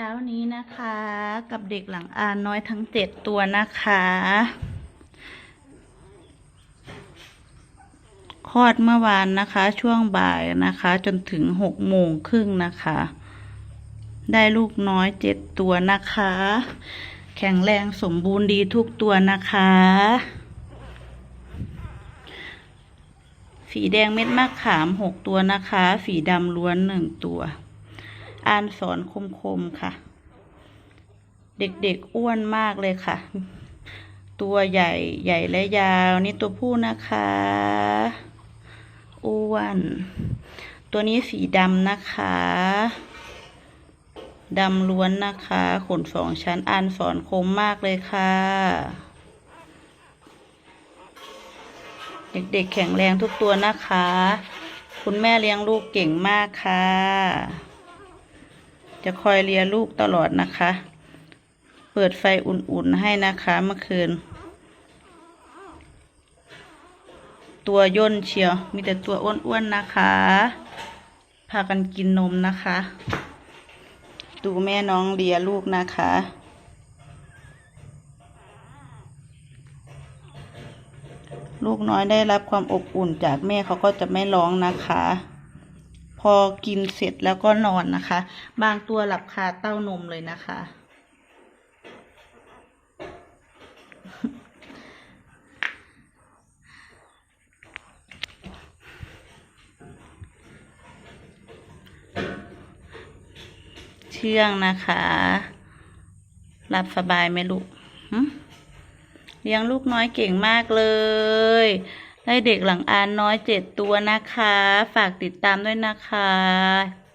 ช้านี้นะคะ กับเด็กหลังอานน้อยทั้งเจ็ดตัวนะคะ คลอดเมื่อวานนะคะ ช่วงบ่ายนะคะ จนถึงหกโมงครึ่งนะคะ ได้ลูกน้อยเจ็ดตัวนะคะ แข็งแรงสมบูรณ์ดีทุกตัวนะคะสีแดงเม็ดมะขามหกตัวนะคะสีดำล้วนหนึ่งตัว อ่านสอนคมๆค่ะ เด็กๆอ้วนมากเลยค่ะ ตัวใหญ่ใหญ่และยาว นี่ตัวผู้นะคะ อ้วน ตัวนี้สีดำนะคะดำล้วนนะคะ ขนสองชั้นอ่านสอนคมมากเลยค่ะ เด็กๆแข็งแรงทุกตัวนะคะ คุณแม่เลี้ยงลูกเก่งมากค่ะ จะคอยเลียลูกตลอดนะคะ เปิดไฟอุ่นๆให้นะคะเมื่อคืน ตัวย่นเชียว มีแต่ตัวอ้วนๆนะคะ พากันกินนมนะคะ ดูแม่น้องเลียลูกนะคะลูกน้อยได้รับความอบอุ่นจากแม่เขาก็จะไม่ร้องนะคะ อกินเสร็จแล้วก็นอนนะคะ บางตัวหลับคาเต้านมเลยนะคะ เชื่องนะคะ หลับสบายไหมลูกเลี้ยงลูกน้อยเก่งมากเลย ได้เด็กหลังอานน้อยเจ็ดตัวนะคะ ฝากติดตามด้วยนะคะ